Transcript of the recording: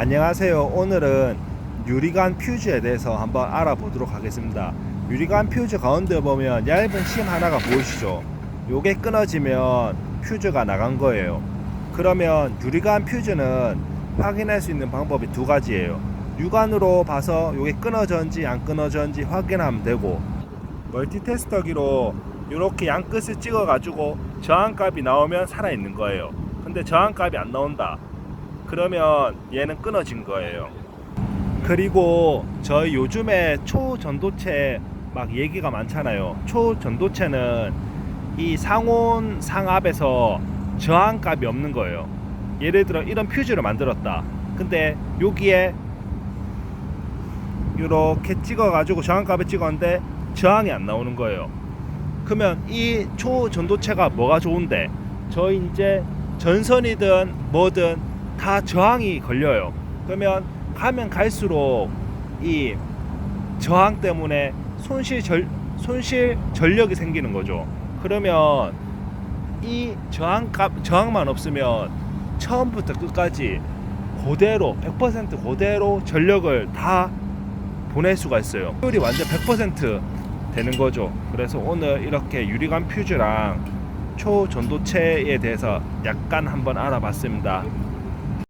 안녕하세요. 오늘은 유리관 퓨즈에 대해서 한번 알아보도록 하겠습니다. 유리관 퓨즈 가운데 보면 얇은 심 하나가 보이시죠? 요게 끊어지면 퓨즈가 나간 거예요. 그러면 유리관 퓨즈는 확인할 수 있는 방법이 두 가지예요. 육안으로 봐서 요게 끊어졌는지 안 끊어졌는지 확인하면 되고 멀티테스터기로 이렇게 양 끝을 찍어 가지고 저항값이 나오면 살아 있는 거예요. 근데 저항값이 안 나온다. 그러면 얘는 끊어진 거예요. 그리고 저희 요즘에 초전도체 막 얘기가 많잖아요. 초전도체는 이 상온 상압에서 저항값이 없는 거예요. 예를 들어 이런 퓨즈를 만들었다. 근데 여기에 이렇게 찍어가지고 저항값을 찍었는데 저항이 안 나오는 거예요. 그러면 이 초전도체가 뭐가 좋은데 저희 이제 전선이든 뭐든 다 저항이 걸려요. 그러면 가면 갈수록 이 저항 때문에 손실 절 손실 전력이 생기는 거죠. 그러면 이 저항값 저항만 없으면 처음부터 끝까지 그대로 100% 그대로 전력을 다 보낼 수가 있어요. 효율이 완전 100% 되는 거죠. 그래서 오늘 이렇게 유리관 퓨즈랑 초전도체에 대해서 약간 한번 알아봤습니다.